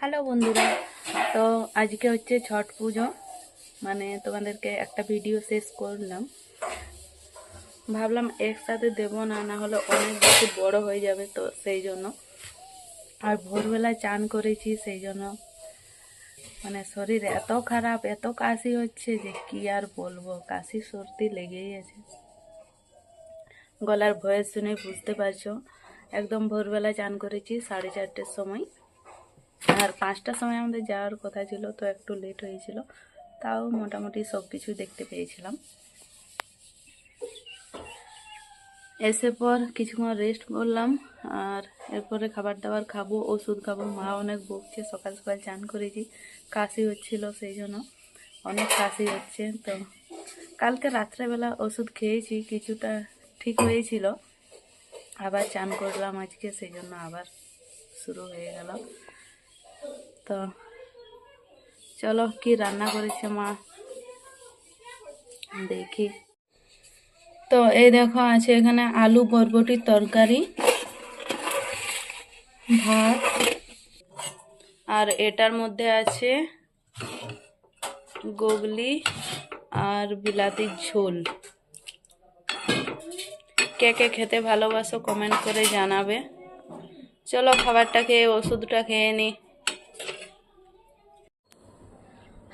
Hello বন্ধুরা, তো আজকে হচ্ছে ছট পুজো মানে তোমাদেরকে একটা ভিডিও শেষ করলাম। ভাবলাম একসাথে দেব না না হলে অনেক বেশি বড় হয়ে যাবে তো সেই জন্য। আর ভোরবেলা চান করেছি সেই জন্য। মানে শরীর এত খারাপ, এত কাশি হচ্ছে যে কি আর বলব, কাশি সর্দি লেগেই আছে। গলার ভয়েস শুনে বুঝতে পারছ। একদম ভোরবেলা চান করেছি সাড়ে চারটের সময়। আর পাঁচটার সময় আমাদের যাওয়ার কথা ছিল, তো একটু লেট হয়েছিল। তাও মোটামুটি সব কিছু দেখতে পেয়েছিলাম। এসে পর কিছুক্ষণ রেস্ট করলাম, আর এরপরে খাবার দাবার খাব, ওষুধ খাব। মা অনেক বকছে, সকাল সকাল চান করেছি, কাশি হচ্ছিল সেই জন্য। অনেক কাশি হচ্ছে, তো কালকে রাত্রেবেলা ওষুধ খেয়েছি, কিছুটা ঠিক হয়েছিল। আবার চান করলাম আজকে, সেই জন্য আবার শুরু হয়ে গেল। তো চলো কি রান্না করেছে মা? দেখি। তো এই দেখো, আছে এখানে আলু বরবটির তরকারি, ভাত, আর এটার মধ্যে আছে গোগলি আর বিলাতির ঝোল। কে কে খেতে ভালোবাসো কমেন্ট করে জানাবে। চলো খাবারটা খেয়ে, ওষুধটা খেয়ে নিই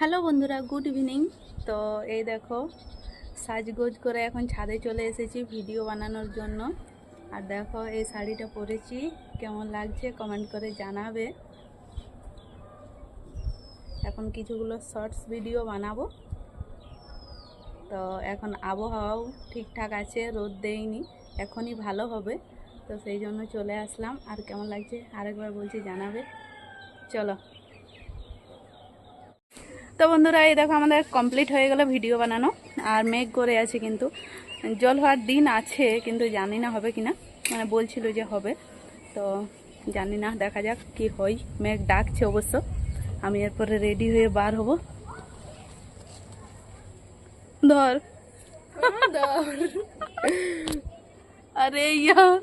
হ্যালো বন্ধুরা গুড ইভিনিং তো এই দেখো, সাজগোজ করে এখন ছাদে চলে এসেছি ভিডিও বানানোর জন্য। আর দেখো, এই শাড়িটা পরেছি। কেমন লাগছে কমেন্ট করে জানাবে। এখন কিছুগুলো শর্টস ভিডিও বানাবো। তো এখন আবহাওয়াও ঠিকঠাক আছে, রোদ দেয়নি, এখনই ভালো হবে। তো সেই জন্য চলে আসলাম। আর কেমন লাগছে? আরেকবার বলছি, জানাবে। চলো। তো বন্ধুরা, এই দেখো আমাদের কমপ্লিট হয়ে গেল ভিডিও বানানো। আর মেঘ করে আছে কিন্তু। জল হওয়ার দিন আছে, কিন্তু জানি না হবে কি না মানে বলছিল যে হবে। তো জানি না, দেখা যাক কি হয়। মেঘ ডাকছে অবশ্য। আমি এরপরে রেডি হয়ে বার হব। ধর। আরে ইয়ার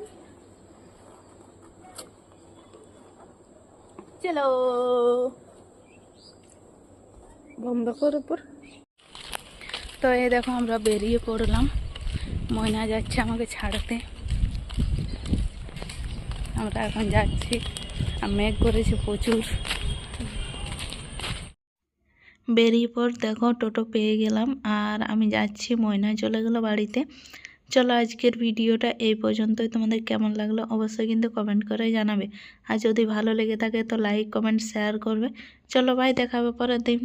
চলো। বন্ধ কর উপর। তো এই দেখো আমরা বেরিয়ে পড়লাম। ময়না যাচ্ছে আমাকে ছাড়তে। আমরা এখন যাচ্ছি। আর মেঘ করেছে প্রচুর। বেরিয়ে পর দেখো টোটো পেয়ে গেলাম। আর আমি যাচ্ছি, ময়না চলে গেলো বাড়িতে। চলো আজকের ভিডিওটা এই পর্যন্তই। তোমাদের কেমন লাগল অবশ্যই কিন্তু কমেন্ট করে জানাবে। আর যদি ভালো লেগে থাকে তো লাইক কমেন্ট শেয়ার করবে। চলো ভাই দেখাবে পরের দিন।